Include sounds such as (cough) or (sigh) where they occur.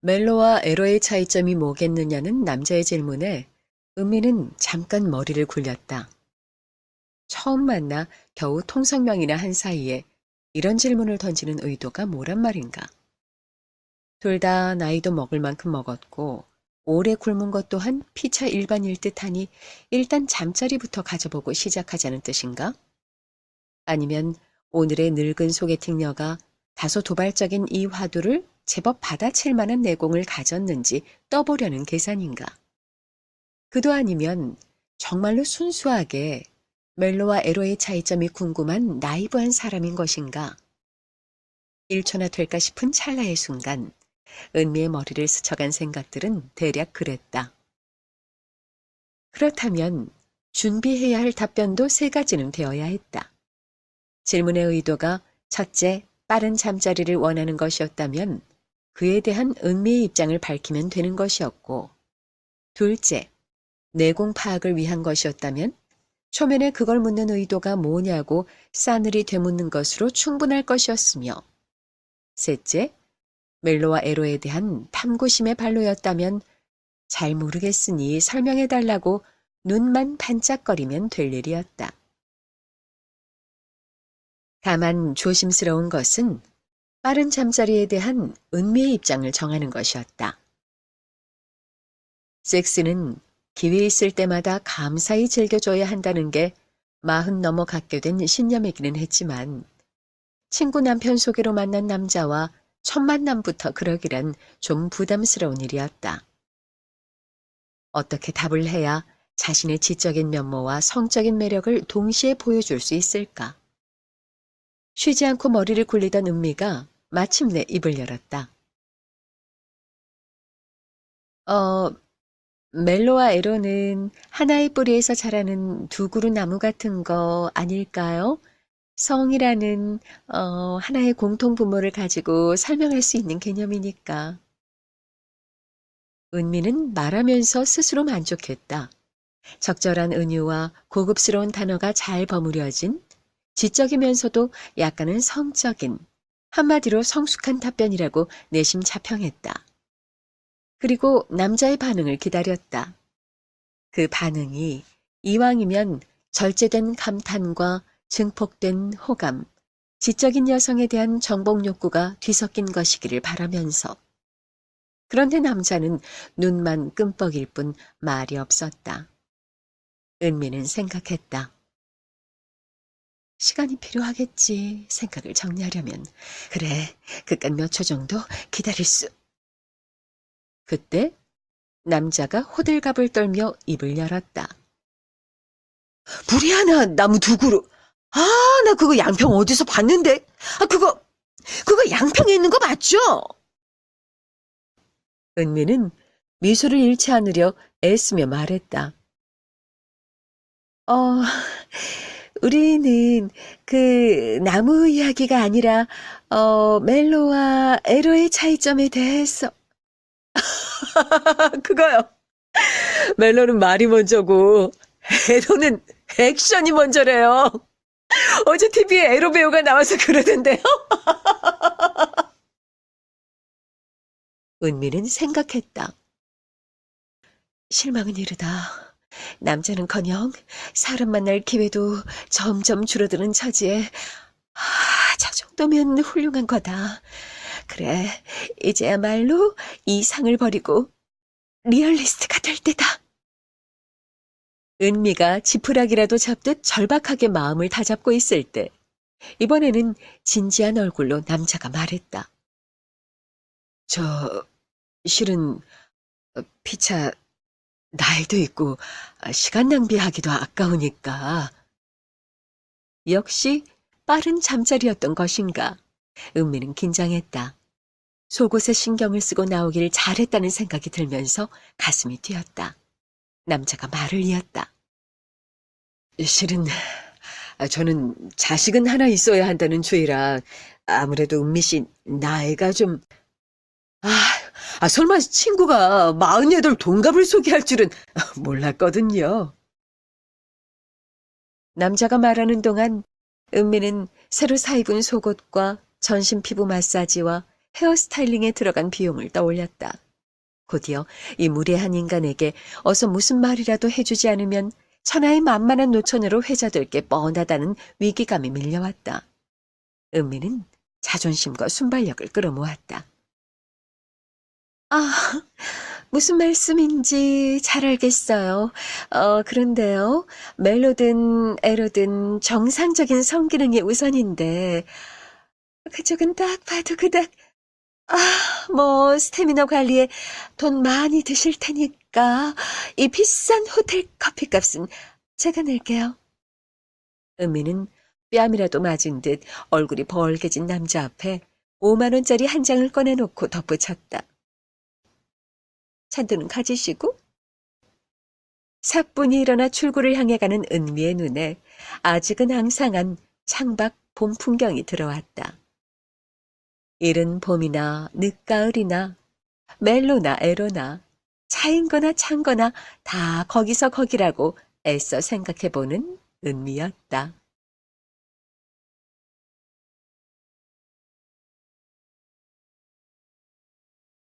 멜로와 에로의 차이점이 뭐겠느냐는 남자의 질문에 은미는 잠깐 머리를 굴렸다. 처음 만나 겨우 통성명이나 한 사이에 이런 질문을 던지는 의도가 뭐란 말인가. 둘 다 나이도 먹을 만큼 먹었고 오래 굶은 것 또한 피차 일반일 듯하니 일단 잠자리부터 가져보고 시작하자는 뜻인가? 아니면 오늘의 늙은 소개팅녀가 다소 도발적인 이 화두를 제법 받아칠 만한 내공을 가졌는지 떠보려는 계산인가? 그도 아니면 정말로 순수하게 멜로와 에로의 차이점이 궁금한 나이브한 사람인 것인가? 1초나 될까 싶은 찰나의 순간 은미의 머리를 스쳐간 생각들은 대략 그랬다. 그렇다면 준비해야 할 답변도 세 가지는 되어야 했다. 질문의 의도가 첫째, 빠른 잠자리를 원하는 것이었다면 그에 대한 은미의 입장을 밝히면 되는 것이었고, 둘째, 내공 파악을 위한 것이었다면 초면에 그걸 묻는 의도가 뭐냐고 싸늘히 되묻는 것으로 충분할 것이었으며, 셋째, 멜로와 에로에 대한 탐구심의 발로였다면 잘 모르겠으니 설명해달라고 눈만 반짝거리면 될 일이었다. 다만 조심스러운 것은 빠른 잠자리에 대한 은미의 입장을 정하는 것이었다. 섹스는 기회 있을 때마다 감사히 즐겨줘야 한다는 게 마흔 넘어 갖게 된 신념이기는 했지만 친구 남편 소개로 만난 남자와 첫 만남부터 그러기란 좀 부담스러운 일이었다. 어떻게 답을 해야 자신의 지적인 면모와 성적인 매력을 동시에 보여줄 수 있을까? 쉬지 않고 머리를 굴리던 은미가 마침내 입을 열었다. 어, 멜로와 에로는 하나의 뿌리에서 자라는 두 그루 나무 같은 거 아닐까요? 성이라는 어, 하나의 공통 부모를 가지고 설명할 수 있는 개념이니까. 은미는 말하면서 스스로 만족했다. 적절한 은유와 고급스러운 단어가 잘 버무려진 지적이면서도 약간은 성적인 한마디로 성숙한 답변이라고 내심 자평했다. 그리고 남자의 반응을 기다렸다. 그 반응이 이왕이면 절제된 감탄과 증폭된 호감, 지적인 여성에 대한 정복 욕구가 뒤섞인 것이기를 바라면서. 그런데 남자는 눈만 끔뻑일 뿐 말이 없었다. 은미는 생각했다. 시간이 필요하겠지 생각을 정리하려면 그래 그깟 몇 초 정도 기다릴 수 그때 남자가 호들갑을 떨며 입을 열었다 불이 하나 나무 두 그루. 아, 나 그거 양평 어디서 봤는데? 아, 그거, 그거 양평에 있는 거 맞죠? 은미는 미소를 잃지 않으려 애쓰며 말했다 어 우리는 그 나무 이야기가 아니라 어 멜로와 에로의 차이점에 대해서 (laughs) 그거요. 멜로는 말이 먼저고, 에로는 액션이 먼저래요. 어제 TV에 에로 배우가 나와서 그러던데요. (laughs) 은미는 생각했다. 실망은 이르다. 남자는커녕 사람 만날 기회도 점점 줄어드는 처지에 아, 저 정도면 훌륭한 거다. 그래, 이제야말로 이 상을 버리고 리얼리스트가 될 때다. 은미가 지푸라기라도 잡듯 절박하게 마음을 다잡고 있을 때 이번에는 진지한 얼굴로 남자가 말했다. 저 실은 어, 피차 나이도 있고 아, 시간 낭비하기도 아까우니까 역시 빠른 잠자리였던 것인가 은미는 긴장했다. 속옷에 신경을 쓰고 나오길 잘했다는 생각이 들면서 가슴이 뛰었다. 남자가 말을 이었다. 실은, 아, 저는 자식은 하나 있어야 한다는 주의라, 아무래도 은미 씨 나이가 좀, 아, 아, 설마 친구가 마흔여덟 동갑을 소개할 줄은 (laughs) 몰랐거든요. 남자가 말하는 동안 은미는 새로 사입은 속옷과 전신 피부 마사지와 헤어스타일링에 들어간 비용을 떠올렸다. 곧이어 이 무례한 인간에게 어서 무슨 말이라도 해주지 않으면 천하의 만만한 노처녀로 회자될 게 뻔하다는 위기감이 밀려왔다. 은미는 자존심과 순발력을 끌어모았다. 아, 무슨 말씀인지 잘 알겠어요. 어, 그런데요. 멜로든 에로든 정상적인 성기능이 우선인데, 그쪽은 딱 봐도 그닥, 아, 뭐, 스태미너 관리에 돈 많이 드실 테니까, 이 비싼 호텔 커피 값은 제가 낼게요. 은미는 뺨이라도 맞은 듯 얼굴이 벌게진 남자 앞에 5만원짜리 한 장을 꺼내놓고 덧붙였다. 잔돈은 가지시고? 사뿐히 일어나 출구를 향해 가는 은미의 눈에 아직은 앙상한 창밖 봄 풍경이 들어왔다. 이른 봄이나 늦가을이나 멜로나 에로나 차인 거나 찬 거나 다 거기서 거기라고 애써 생각해보는 은미였다.